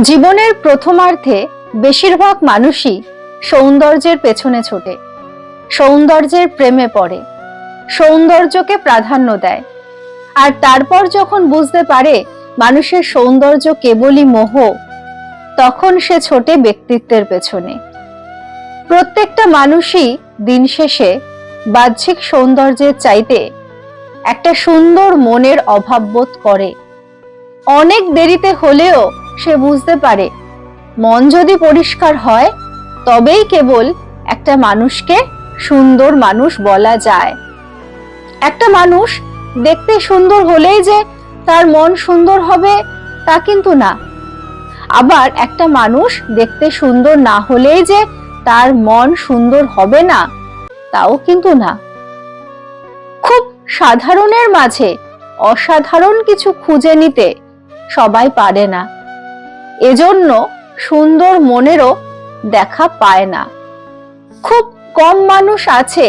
জীবনের প্রথমার্ধে বেশিরভাগ মানুষই সৌন্দর্যের পেছনে ছোটে। সৌন্দর্যের প্রেমে পড়ে। সৌন্দর্যকে প্রাধান্য দেয়। আর তারপর যখন বুঝতে পারে মানুষের সৌন্দর্য কেবলই মোহ, তখন সে ছোটে ব্যক্তিত্বের পেছনে। প্রত্যেকটা মানুষই দিন শেষে বাহ্যিক সৌন্দর্যের চাইতে একটা সুন্দর মনের অভাব বোধ করে। অনেক দেরিতে হলেও সে বুঝতে পারে। মন যদি পরিষ্কার হয়, তবেই কেবল একটা মানুষকে সুন্দর মানুষ বলা যায়। একটা মানুষ দেখতে সুন্দর হলেই যে তার মন সুন্দর হবে, তা কিন্তু না। আবার একটা মানুষ দেখতে সুন্দর না হলেই যে তার মন সুন্দর হবে না, তাও কিন্তু না। খুব সাধারণের মাঝে অসাধারণ কিছু খুঁজে নিতে সবাই পারে না। এজন্য সুন্দর মনেরও দেখা পায় না। খুব কম মানুষ আছে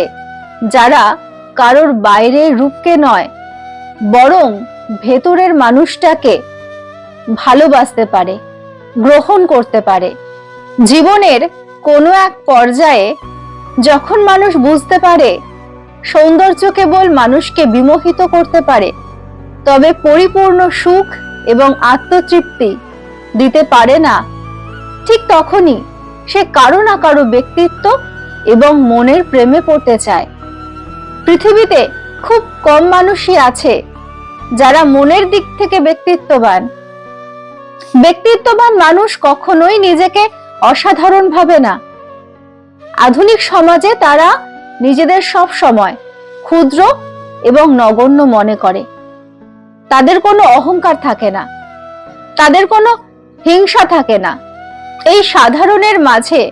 যারা কারোর বাইরের রূপকে নয়, বরং ভেতরের মানুষটাকে ভালোবাসতে পারে, গ্রহণ করতে পারে। জীবনের কোনো এক পর্যায়ে যখন মানুষ বুঝতে পারে সৌন্দর্য কেবল মানুষকে বিমোহিত করতে পারে, তবে পরিপূর্ণ সুখ এবং আত্মতৃপ্তি দিতে পারে না। ঠিক তখনই সে কারও না কারও ব্যক্তিত্ব এবং মনের প্রেমে পড়তে চায়। পৃথিবীতে খুব কম মানুষই আছে যারা মনের দিক থেকে ব্যক্তিত্ববান। ব্যক্তিত্ববান মানুষ কখনোই নিজেকে অসাধারণ ভাবে না। আধুনিক সমাজে তারা নিজেদের সব সময় ক্ষুদ্র এবং নগণ্য মনে করে। তাদের কোনো অহংকার থাকে না। তাদের কোনো হিংসা থাকে না। এই সাধারণের মাঝে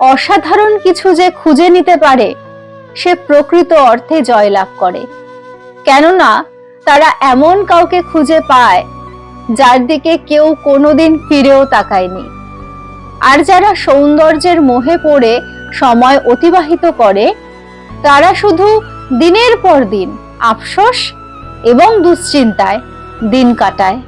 অসাধারণ কিছু যে খুঁজে নিতে পারে, সে প্রকৃত অর্থে জয়লাভ করে। কেননা, তারা এমন কাউকে খুঁজে পায়, যার দিকে কেউ কোনোদিন ফিরেও তাকায়নি। আর যারা সৌন্দর্যের মোহে পড়ে সময় অতিবাহিত করে, তারা শুধু দিনের পর দিন আফসোস এবং দুশ্চিন্তায় দিন কাটায়।